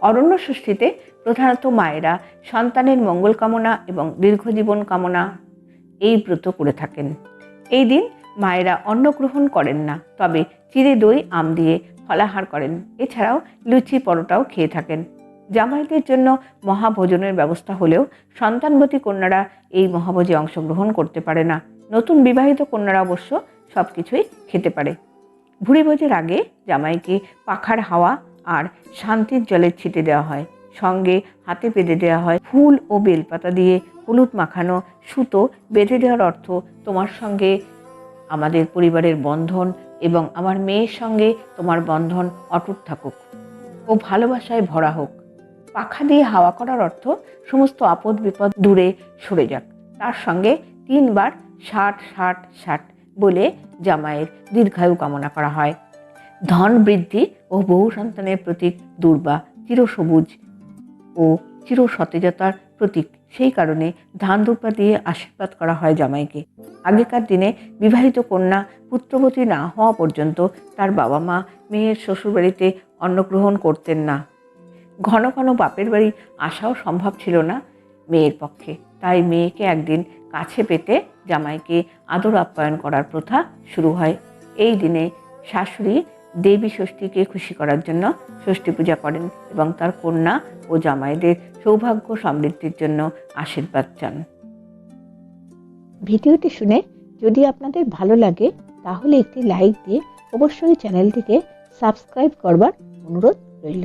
অরণ্য ষষ্ঠীতে প্রধানত মায়েরা সন্তানের মঙ্গল কামনা এবং দীর্ঘজীবন কামনা এই ব্রত করে থাকেন। এই দিন মায়েরা অন্ন গ্রহণ করেন না, তবে চিড়ে দই, আম দিয়ে ফলাহার করেন। এছাড়াও লুচি পরোটাও খেয়ে থাকেন। জামাইদের জন্য মহাভোজনের ব্যবস্থা হলেও সন্তানবতী কন্যারা এই মহাভোজে অংশগ্রহণ করতে পারে না। নতুন বিবাহিত কন্যারা অবশ্য সব কিছুই খেতে পারে। ভুড়িভোজের আগে জামাইকে পাখার হাওয়া আর শান্তির জলের ছিটে দেওয়া হয়। সঙ্গে হাতে বেঁধে দেওয়া হয় ফুল ও বেলপাতা দিয়ে হলুদ মাখানো সুতো। বেঁধে দেওয়ার অর্থ তোমার সঙ্গে আমাদের পরিবারের বন্ধন এবং আমার মেয়ের সঙ্গে তোমার বন্ধন অটুট থাকুক ও ভালোবাসায় ভরা হোক। পাখা দিয়ে হাওয়া করার অর্থ সমস্ত আপদ বিপদ দূরে সরে যাক। তার সঙ্গে তিনবার ষাট ষাট ষাট বলে জামাইয়ের দীর্ঘায়ু কামনা করা হয়। ধন বৃদ্ধি ও বহু সন্তানের প্রতীক দুর্বা, চিরসবুজ ও চির সতেজতার প্রতীক। সেই কারণে ধান দুর্বা দিয়ে আশীর্বাদ করা হয় জামাইকে। আগেকার দিনে বিবাহিত কন্যা পুত্রবতী না হওয়া পর্যন্ত তার বাবা মা, মেয়ের শ্বশুরবাড়িতে অন্নগ্রহণ করতেন না। ঘন ঘন বাপের বাড়ি আসাও সম্ভব ছিল না মেয়ের পক্ষে। তাই মেয়েকে একদিন কাছে পেতে জামাইকে আদর আপ্যায়ন করার প্রথা শুরু হয়। এই দিনে শাশুড়ি দেবী ষষ্ঠীকে খুশি করার জন্য ষষ্ঠী পূজা করেন এবং তার কন্যা ও জামাইদের সৌভাগ্য সমৃদ্ধির জন্য আশীর্বাদ চান। ভিডিওটি শুনে যদি আপনাদের ভালো লাগে, তাহলে একটি লাইক দিয়ে অবশ্যই চ্যানেলটিকে সাবস্ক্রাইব করবার অনুরোধ রইল।